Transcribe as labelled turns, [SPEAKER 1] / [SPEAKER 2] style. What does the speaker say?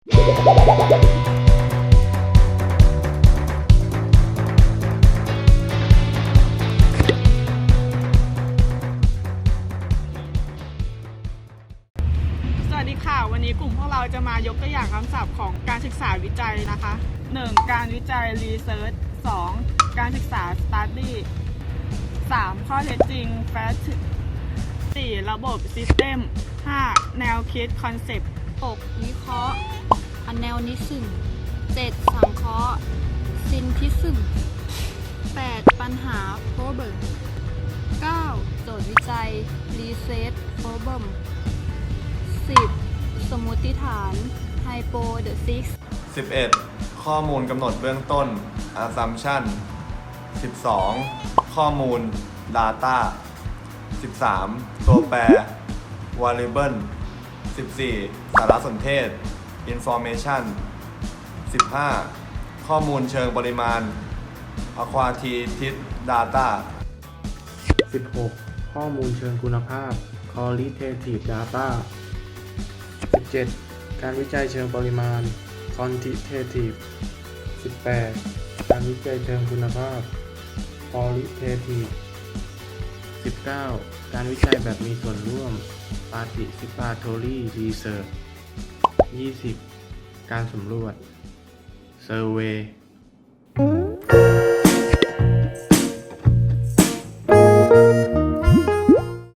[SPEAKER 1] สวัสดีค่ะ วันนี้กลุ่มพวกเราจะมายกตัวอย่างคำศัพท์ของการศึกษาวิจัยนะคะ 1. การวิจัย research 2. การศึกษา study 3. ข้อเท็จจริง fact 4. ระบบ system 5. แนวคิด concept
[SPEAKER 2] 6. วิเคราะห์ อแนวนิสึมเจ็ดสังเคราะห์ซินทิสึมแปดปัญหาโฟเบิร์เก้าโจทย์วิจัยรีเซตโฟเบิร์สิบสมมติฐานไฮโปเดอะซิก
[SPEAKER 3] สิบเอ็ดข้อมูลกำหนดเบื้องต้น assumption องข้อมูล data 13 ตัวแปร variable 14 สารสนเทศ information 15. ข้อมูลเชิงปริมาณ quantitative data
[SPEAKER 4] 16 ข้อมูลเชิงคุณภาพ qualitative data 17 การวิจัยเชิงปริมาณ quantitative 18 การวิจัยเชิงคุณภาพ qualitative 19 การวิจัยแบบมีส่วนร่วม participatory research 20 การสำรวจ survey